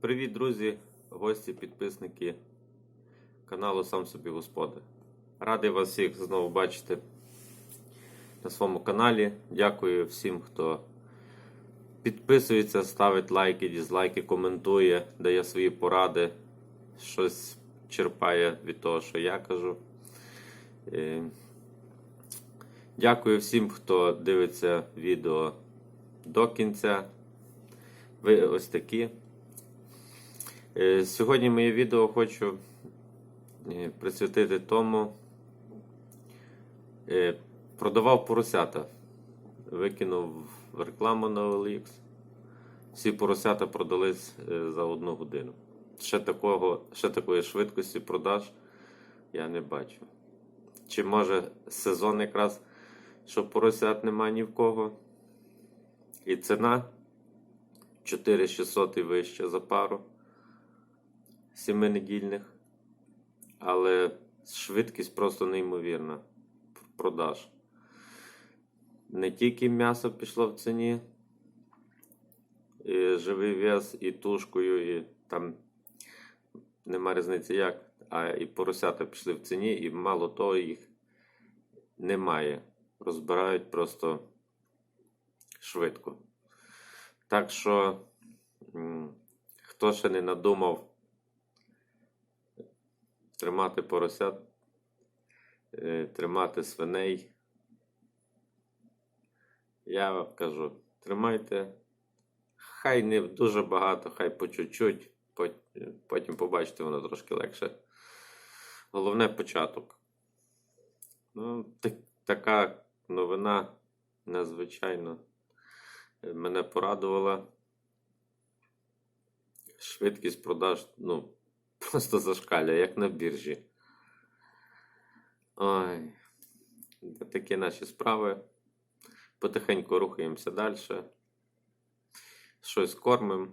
Привіт, друзі, гості, підписники каналу Сам собі Господи. Радий вас всіх знову бачити на своєму каналі. Дякую всім, хто підписується, ставить лайки, дізлайки, коментує, дає свої поради, щось черпає від того, що я кажу. Е, Дякую всім, хто дивиться відео до кінця. Ви ось такі. Е, Сьогодні моє відео хочу е, присвятити тому. Е, Продавав поросята. Викинув рекламу на OLX. Всі поросята продались за одну годину. Ще, такого, ще такої швидкості продаж я не бачу. Чи може сезон якраз, що поросят нема ні в кого. І ціна 4600 і вище за пару сіминедільних. Але швидкість просто неймовірна продаж. Не тільки м'ясо пішло в ціні, і живий вес, і тушкою, і там нема різниці як, а і поросята пішли в ціні, і мало того їх немає. Розбирають просто швидко. Так що, хто ще не надумав тримати поросят, е, тримати свиней, я вам кажу, тримайте. Хай не дуже багато, хай по чуть-чуть, потім побачите, воно трошки легше. Головне початок. Ну, так, така новина надзвичайно е, мене порадувала. Швидкість продаж, ну, просто зашкалює, як на біржі. Ой, такі наші справи. Потихеньку рухаємося далі. Щось кормимо.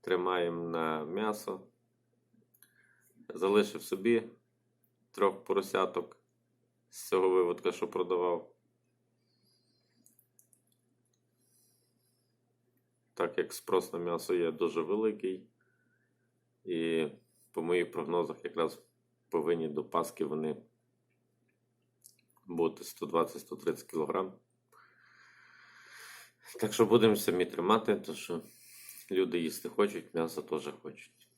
Тримаємо на м'ясо. Залишив собі трьох поросяток з цього виводка, що продавав. Так як спрос на м'ясо є дуже великий. І по моїх прогнозах якраз повинні до Паски вони бути 120-130 кг. Так що будемо самі тримати, тому що люди їсти хочуть, м'ясо теж хочуть.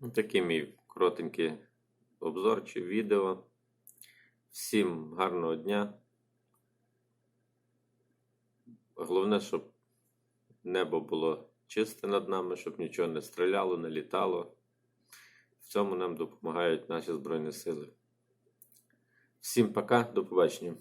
Ну, Такий мій коротенький обзорчий відео. Всім гарного дня. Головне, щоб небо було чисте над нами, щоб нічого не стріляло, не літало. В цьому нам допомагають наші Збройні Сили. Всім пока, до побачення.